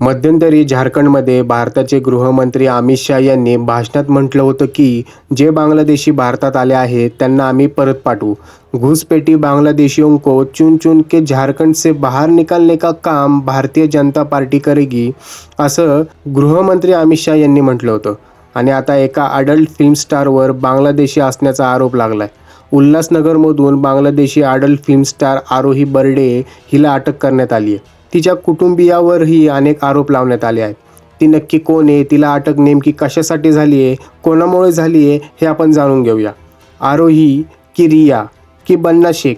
मध्यंतरी झारखंडमध्ये भारताचे गृहमंत्री अमित शाह यांनी भाषणात म्हटलं होतं की जे बांगलादेशी भारतात आले आहेत त्यांना आम्ही परत पाठवू. घुसपेटी बांग्लादेशियों को चुन चुन के झारखंड से बाहर निकालने का काम भारतीय जनता पार्टी करेगी असं गृहमंत्री अमित शाह यांनी म्हटलं होतं. आणि आता एका अडल्ट फिल्म स्टारवर बांगलादेशी असण्याचा आरोप लागलाय. उल्हासनगरमधून Bangladeshi adult film star Arohi Barde हिला अटक करण्यात आली आहे तिच्या कुटुंबियावरही अनेक आरोप लावण्यात आले आहेत. ती नक्की कोण आहे? तिला अटक नेमकी कशासाठी झाली आहे? कोणामुळे झाली आहे? हे आपण जाणून घेऊया. आरोही की रिया की बन्ना शेख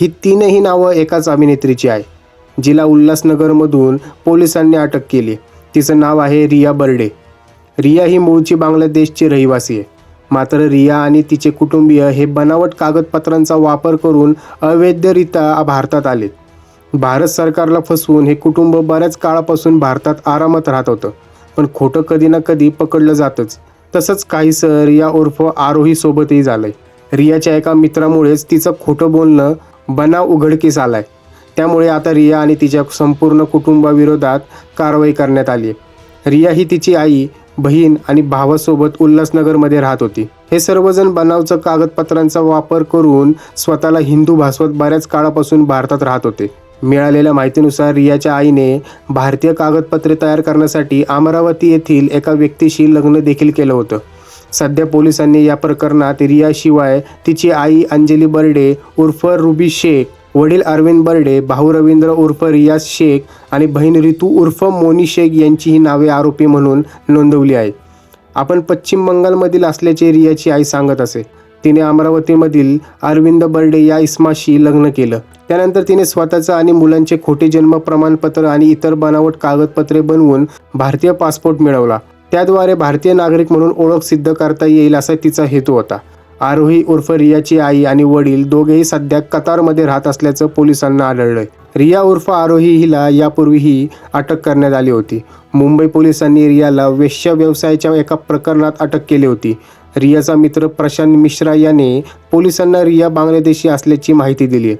ही तीनही नावं एकाच अभिनेत्रीची आहे जिला उल्हासनगरमधून पोलिसांनी अटक केली. तिचं नाव आहे रिया बर्डे. रिया ही मूळची बांगलादेशची रहिवासी आहे. मात्र रिया आणि तिचे कुटुंबीय हे बनावट कागदपत्रांचा वापर करून अवैधरित्या भारतात आलेत. भारत सरकारला फसवून हे कुटुंब बऱ्याच काळापासून भारतात आरामात राहत होतं. पण खोटं कधी ना कधी पकडलं जातंच. तसंच काहीसं रिया उर्फ आरोही सोबतही झालंय. रियाच्या एका मित्रामुळेच तिचं खोटं बोलणं बनाव उघडकीस आलाय. त्यामुळे आता रिया आणि तिच्या संपूर्ण कुटुंबाविरोधात कारवाई करण्यात आली आहे रिया ही तिची आई बहीण आणि भावासोबत उल्हासनगरमध्ये राहत होती. हे सर्वजण बनावचं कागदपत्रांचा वापर करून स्वतःला हिंदू भासवत बऱ्याच काळापासून भारतात राहत होते. मिळालेल्या माहितीनुसार रियाच्या आईने भारतीय कागदपत्रे तयार करण्यासाठी अमरावती येथील एका व्यक्तीशी लग्न देखील केलं होतं. सध्या पोलिसांनी या प्रकरणात रियाशिवाय तिची आई अंजली बर्डे उर्फ रुबी शेख वडील अरविंद बर्डे भाऊ रवींद्र उर्फ रियाज शेख आणि बहीण रितू उर्फ मोनी शेख यांची ही नावे आरोपी म्हणून नोंदवली आहेत. आपण पश्चिम बंगालमधील असल्याचे रियाची आई सांगत असे. तिने अमरावतीमधील अरविंद बर्डे या इस्माशी लग्न केलं. त्यानंतर तिने स्वतःचं आणि मुलांचे खोटे जन्म प्रमाणपत्र आणि इतर बनावट कागदपत्रे बनवून भारतीय पासपोर्ट मिळवला. त्याद्वारे भारतीय नागरिक म्हणून ओळख सिद्ध करता येईल असा तिचा हेतू होता. आरोही उर्फ रियाची आई आणि वडील दोघेही सध्या कतारमध्ये राहत असल्याचं पोलिसांना आढळलंय. रिया उर्फ आरोही हिला यापूर्वीही अटक करण्यात आली होती. मुंबई पोलिसांनी रियाला वेश्या व्यवसायाच्या एका प्रकरणात अटक केली होती. रियाचा मित्र प्रशांत मिश्रा याने पोलिसांना रिया बांगलादेशी असल्याची माहिती दिली. आहे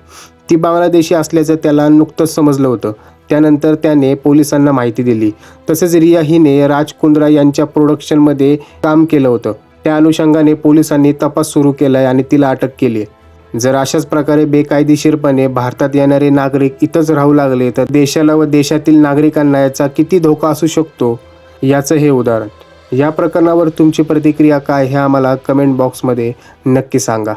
ती बांगलादेशी असल्याचं त्याला नुकतंच समजलं होतं. त्यानंतर त्याने पोलिसांना माहिती दिली. तसेच रिया हिने राज कुंद्रा यांच्या प्रोडक्शनमध्ये काम केलं होतं. त्या अनुषंगाने पोलिसांनी तपास सुरू केलाय आणि तिला अटक केली. जर अशाच प्रकारे बेकायदेशीरपणे भारतात येणारे नागरिक इथंच राहू लागले तर देशाला व देशातील नागरिकांना याचा किती धोका असू शकतो याचं हे उदाहरण. या प्रकरणावर तुमची प्रतिक्रिया काय हे आम्हाला कमेंट बॉक्समध्ये नक्की सांगा.